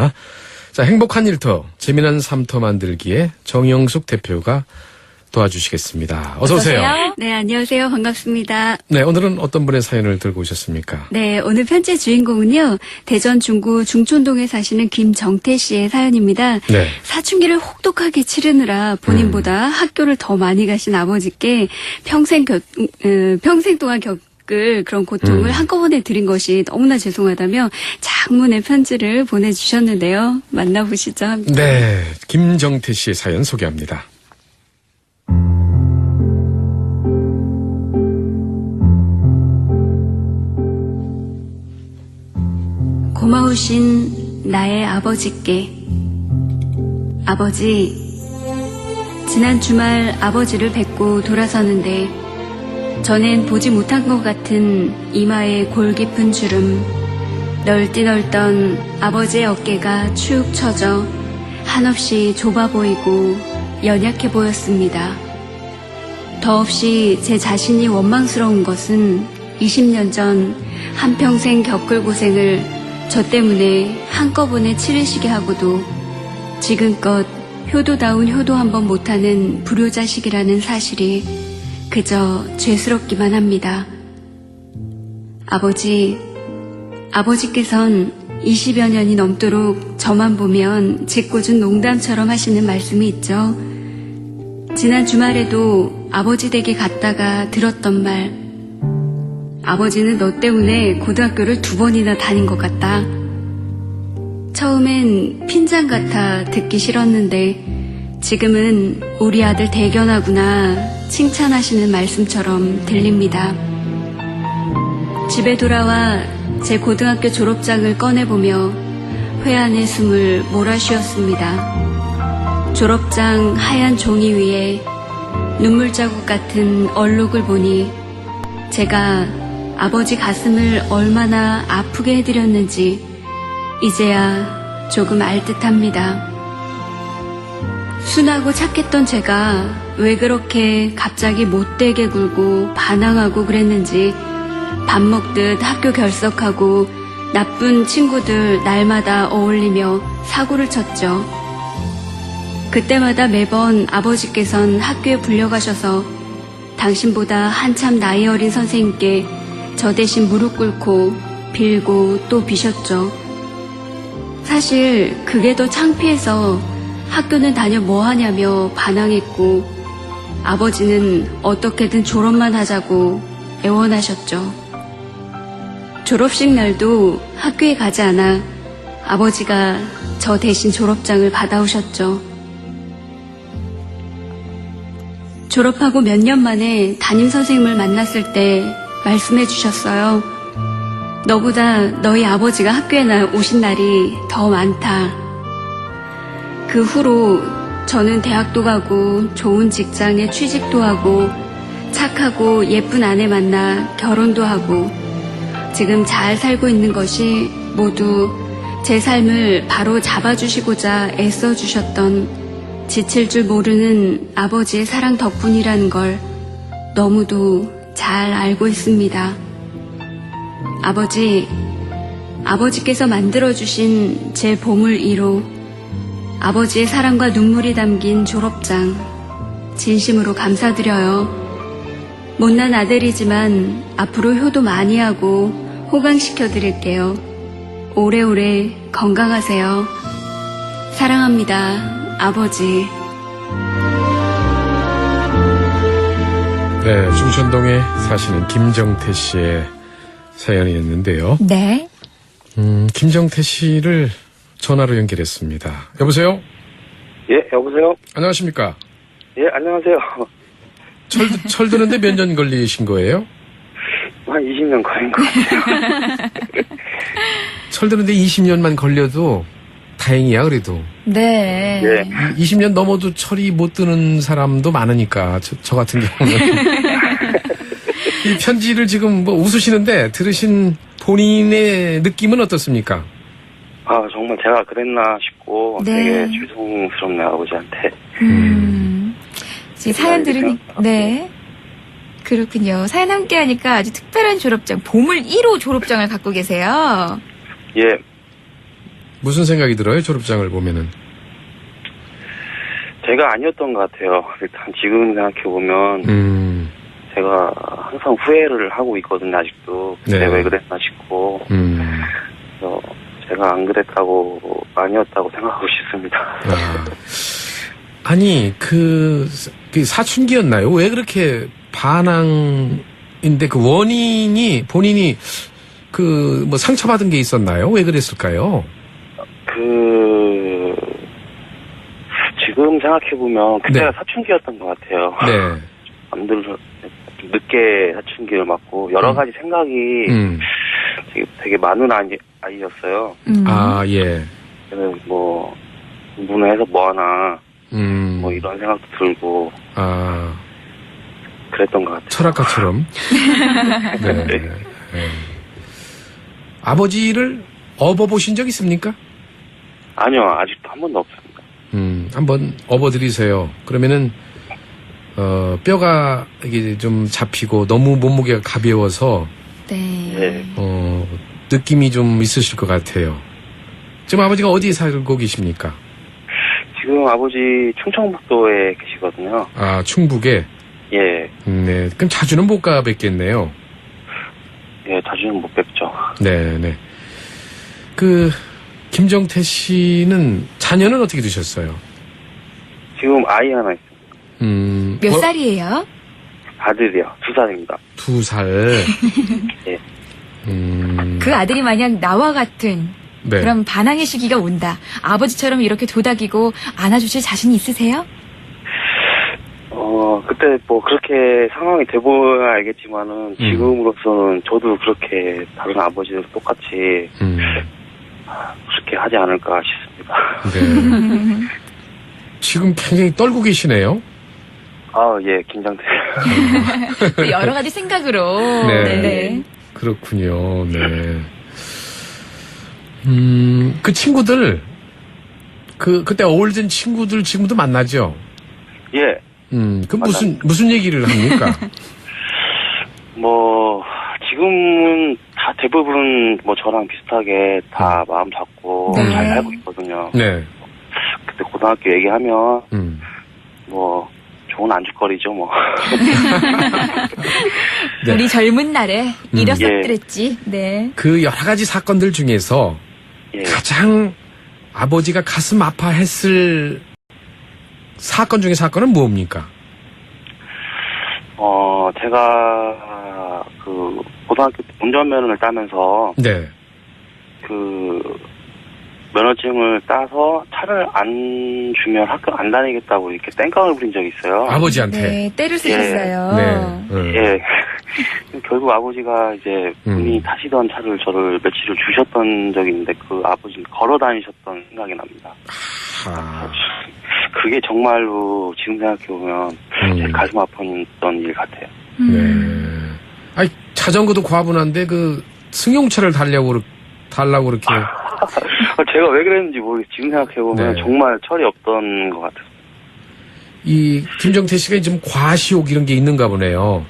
있습니다. 자, 행복한 일터, 재미난 삼터 만들기에 정영숙 대표가 도와주시겠습니다. 어서 오세요. 네, 안녕하세요. 반갑습니다. 네, 오늘은 어떤 분의 사연을 들고 오셨습니까? 네, 오늘 편지 주인공은요, 대전 중구 중촌동에 사시는 김정태 씨의 사연입니다. 네. 사춘기를 혹독하게 치르느라 본인보다 음. 학교를 더 많이 가신 아버지께 평생 겪, 어, 평생 동안 겪 을 그런 고통을 음. 한꺼번에 드린 것이 너무나 죄송하다며 장문의 편지를 보내주셨는데요. 만나보시죠. 함께. 네, 김정태 씨의 사연 소개합니다. 고마우신 나의 아버지께 아버지 지난 주말 아버지를 뵙고 돌아서는데 전엔 보지 못한 것 같은 이마에 골 깊은 주름 널뛰널던 아버지의 어깨가 축 처져 한없이 좁아 보이고 연약해 보였습니다. 더없이 제 자신이 원망스러운 것은 20년 전 한평생 겪을 고생을 저 때문에 한꺼번에 치르시게 하고도 지금껏 효도다운 효도 한번 못하는 불효자식이라는 사실이 그저 죄스럽기만 합니다. 아버지, 아버지께선 20여 년이 넘도록 저만 보면 짓궂은 농담처럼 하시는 말씀이 있죠. 지난 주말에도 아버지 댁에 갔다가 들었던 말. 아버지는 너 때문에 고등학교를 두 번이나 다닌 것 같다. 처음엔 핀잔 같아 듣기 싫었는데 지금은 우리 아들 대견하구나 칭찬하시는 말씀처럼 들립니다. 집에 돌아와 제 고등학교 졸업장을 꺼내보며 회한의 숨을 몰아쉬었습니다. 졸업장 하얀 종이 위에 눈물 자국 같은 얼룩을 보니 제가 아버지 가슴을 얼마나 아프게 해드렸는지 이제야 조금 알 듯합니다. 순하고 착했던 제가 왜 그렇게 갑자기 못되게 굴고 반항하고 그랬는지 밥 먹듯 학교 결석하고 나쁜 친구들 날마다 어울리며 사고를 쳤죠. 그때마다 매번 아버지께선 학교에 불려가셔서 당신보다 한참 나이 어린 선생님께 저 대신 무릎 꿇고 빌고 또 비셨죠. 사실 그게 더 창피해서 학교는 다녀 뭐 하냐며 반항했고 아버지는 어떻게든 졸업만 하자고 애원하셨죠. 졸업식 날도 학교에 가지 않아 아버지가 저 대신 졸업장을 받아오셨죠. 졸업하고 몇 년 만에 담임 선생님을 만났을 때 말씀해 주셨어요. 너보다 너희 아버지가 학교에 나 오신 날이 더 많다. 그 후로 저는 대학도 가고 좋은 직장에 취직도 하고 착하고 예쁜 아내 만나 결혼도 하고 지금 잘 살고 있는 것이 모두 제 삶을 바로 잡아주시고자 애써 주셨던 지칠 줄 모르는 아버지의 사랑 덕분이라는 걸 너무도 잘 알고 있습니다. 아버지, 아버지께서 만들어주신 제 보물 1호, 아버지의 사랑과 눈물이 담긴 졸업장, 진심으로 감사드려요. 못난 아들이지만 앞으로 효도 많이 하고 호강시켜 드릴게요. 오래오래 건강하세요. 사랑합니다, 아버지. 네, 중천동에 사시는 김정태 씨의 사연이었는데요. 네. 음, 김정태 씨를 전화로 연결했습니다. 여보세요? 예, 여보세요? 안녕하십니까? 예, 안녕하세요. 철, 철 드는데 몇 년 걸리신 거예요? 한 20년 걸린 것 같아요. 철 드는데 20년만 걸려도 다행이야, 그래도. 네. 예. 20년 넘어도 철이 못 드는 사람도 많으니까, 저, 저 같은 경우는. 이 편지를 지금 뭐 웃으시는데 들으신 본인의 느낌은 어떻습니까? 아, 정말 제가 그랬나 싶고 네. 되게 죄송스럽네요, 아버지한테. 음. 지금 사연 네, 들으니, 네. 그렇군요. 사연 함께 하니까 아주 특별한 졸업장, 보물 1호 졸업장을 갖고 계세요. 예, 무슨 생각이 들어요? 졸업장을 보면은. 제가 아니었던 것 같아요. 일단 지금 생각해보면 음, 제가 항상 후회를 하고 있거든요, 아직도. 그때 네. 왜 그랬나 싶고. 음. 제가 안 그랬다고, 아니었다고 생각하고 싶습니다. 아. 아니, 그, 그 사춘기였나요? 왜 그렇게 반항인데 그 원인이 본인이 그 뭐 상처받은 게 있었나요? 왜 그랬을까요? 그, 지금 생각해 보면 그때가 네. 사춘기였던 것 같아요. 네. 남들 좀 늦게 사춘기를 맞고 여러 음. 가지 생각이 음. 되게, 되게 많은 아이, 아이였어요. 음. 아, 예. 그래서 뭐 문화에서 뭐 하나 음. 뭐 이런 생각도 들고 아, 그랬던 것 같아요. 철학가처럼. 네. 네. 아버지를 업어보신 적 있습니까? 아니요 아직도 한 번도 없습니다. 음, 한번 업어드리세요. 그러면은, 어, 뼈가 이게 좀 잡히고 너무 몸무게가 가벼워서, 네. 네. 어, 느낌이 좀 있으실 것 같아요. 지금 아버지가 어디에 살고 계십니까? 지금 아버지 충청북도에 계시거든요. 아, 충북에? 예, 음, 네. 그럼 자주는 못 가 뵙겠네요. 예 자주는 못 뵙죠. 네, 네. 그, 김정태 씨는 자녀는 어떻게 되셨어요? 지금 아이 하나 있어요. 음, 몇 어, 살이에요? 아들이요 두 살입니다. 두 살. 예. 음, 그 아들이 만약 나와 같은 네. 그런 반항의 시기가 온다. 아버지처럼 이렇게 도닥이고 안아주실 자신이 있으세요? 어 그때 뭐 그렇게 상황이 돼보야 알겠지만은 지금으로서는 저도 그렇게 다른 아버지들 똑같이 음, 그렇게 하지 않을까 싶습니다. 네. 지금 굉장히 떨고 계시네요. 아 예 긴장돼요. 또 여러 가지 생각으로. 네. 네. 그렇군요. 네. 음, 그 친구들, 그, 그때 어울리던 친구들 지금도 만나죠? 예. 음, 그 무슨, 무슨 얘기를 합니까? 뭐 지금은 다 대부분 뭐 저랑 비슷하게 다 마음 잡고 네. 잘 살고 있거든요. 네. 그때 고등학교 얘기하면 음. 뭐 좋은 안주거리죠 뭐. 네. 우리 젊은 날에 음. 이랬었더랬지. 네. 그 여러 가지 사건들 중에서 예. 가장 아버지가 가슴 아파했을 사건 중에 사건은 뭡니까? 어 제가 그 고등학교 때 운전면허를 따면서 네. 그 면허증을 따서 차를 안 주면 학교 안 다니겠다고 이렇게 땡깡을 부린 적이 있어요. 아버지한테. 네. 때를 쓰셨어요. 네. 음. 예. 결국 아버지가 이제 음. 본인이 타시던 차를 저를 며칠을 주셨던 적이 있는데 그 아버지는 걸어 다니셨던 생각이 납니다. 아, 그게 정말로 지금 생각해보면 제 음. 가슴 아팠던 일 같아요. 음. 네. 아니, 자전거도 과분한데 그 승용차를 달려고, 달라고 그렇게. 제가 왜 그랬는지 모르겠어요. 지금 생각해보면 네. 정말 철이 없던 것 같아요. 이 김정태 씨가 좀 과시욕 이런 게 있는가 보네요.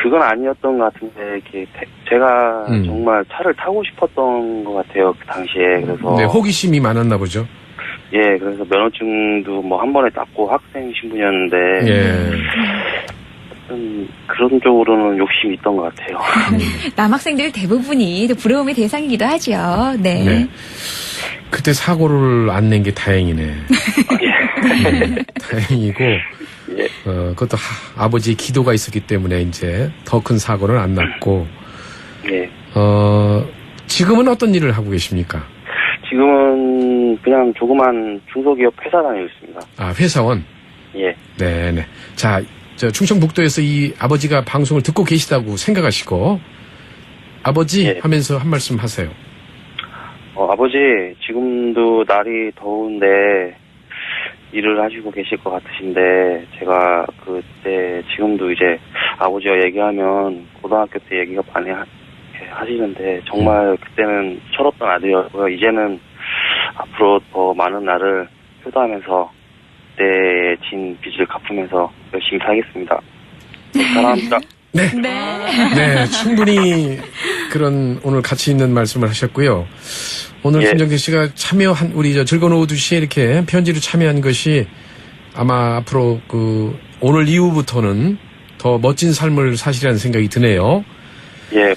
아, 그건 아니었던 것 같은데, 이렇게, 대- 제가 음. 정말 차를 타고 싶었던 것 같아요, 그 당시에. 그래서. 네, 호기심이 많았나 보죠. 예, 그래서 면허증도 뭐 한 번에 땄고 학생 신분이었는데. 예. 음, 그런 쪽으로는 욕심이 있던 것 같아요. 남학생들 대부분이 또 부러움의 대상이기도 하죠. 네. 네. 그때 사고를 안 낸 게 다행이네. 음, 다행이고, 예. 어, 그것도 하- 아버지의 기도가 있었기 때문에 이제 더 큰 사고는 안 났고, 예. 어, 지금은 어떤 일을 하고 계십니까? 지금은 그냥 조그만 중소기업 회사 다니고 있습니다. 아, 회사원? 예. 네네. 자, 저 충청북도에서 이 아버지가 방송을 듣고 계시다고 생각하시고, 아버지 예. 하면서 한 말씀 하세요. 어, 아버지, 지금도 날이 더운데 일을 하시고 계실 것 같으신데 제가 그때 지금도 이제 아버지와 얘기하면 고등학교 때 얘기가 많이 하, 하시는데 정말 그때는 철없던 아들이었고요. 이제는 앞으로 더 많은 날을 효도하면서 그때 진 빚을 갚으면서 열심히 살겠습니다. 네, 사랑합니다. 네. 네. 네, 충분히 그런 오늘 가치 있는 말씀을 하셨고요. 오늘 예. 김정태 씨가 참여한 우리 저 즐거운 오후 2시에 이렇게 편지를 참여한 것이 아마 앞으로 그 오늘 이후부터는 더 멋진 삶을 사시라는 생각이 드네요. 예,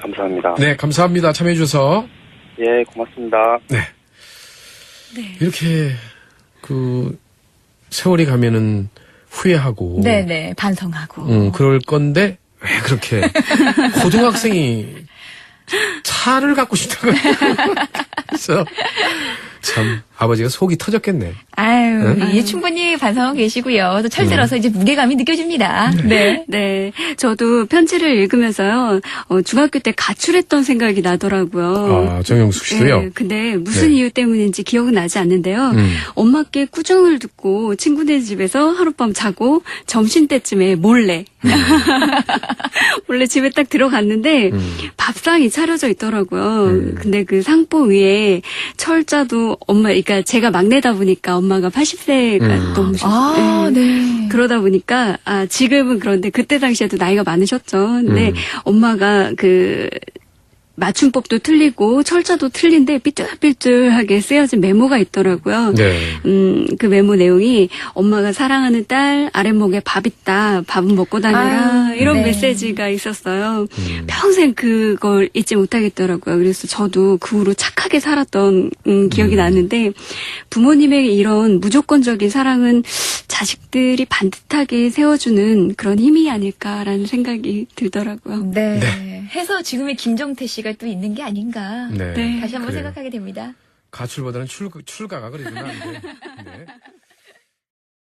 감사합니다. 네, 감사합니다. 참여해 주셔서. 예, 고맙습니다. 네. 이렇게 그 세월이 가면은 후회하고 네네 반성하고. 음, 그럴 건데 왜 그렇게 고등학생이 차를 갖고 싶다고 그래서 참 아버지가 속이 터졌겠네. 아유, 네? 예, 충분히 반성하고 계시고요. 또 철들어서 이제 무게감이 느껴집니다. 네. 네, 저도 편지를 읽으면서요, 어, 중학교 때 가출했던 생각이 나더라고요. 아 정영숙 씨도요. 네, 근데 무슨 네. 이유 때문인지 기억은 나지 않는데요. 음. 엄마께 꾸중을 듣고 친구네 집에서 하룻밤 자고 점심 때쯤에 몰래 음. 몰래 집에 딱 들어갔는데 밥상이 차려져 있더라고요. 음. 근데 그 상포 위에 철자도 엄마, 그러니까 제가 막내다 보니까 엄마가 80세가 음. 넘으셨어요. 아, 네. 그러다 보니까 아 지금은 그런데 그때 당시에도 나이가 많으셨죠. 근데 음. 엄마가 그 맞춤법도 틀리고 철자도 틀린데 삐뚤삐뚤하게 쓰여진 메모가 있더라고요. 네. 음, 그 메모 내용이 엄마가 사랑하는 딸 아랫목에 밥 있다. 밥은 먹고 다녀라. 아유, 이런 네. 메시지가 있었어요. 음. 평생 그걸 잊지 못하겠더라고요. 그래서 저도 그 후로 착하게 살았던 음, 기억이 나는데 부모님의 이런 무조건적인 사랑은 자식들이 반듯하게 세워주는 그런 힘이 아닐까라는 생각이 들더라고요. 네. 네. 해서 지금의 김정태 씨가 또 있는 게 아닌가. 네. 네. 다시 한번 그래요. 생각하게 됩니다. 가출보다는 출, 출가가 그래도 나은데. 네.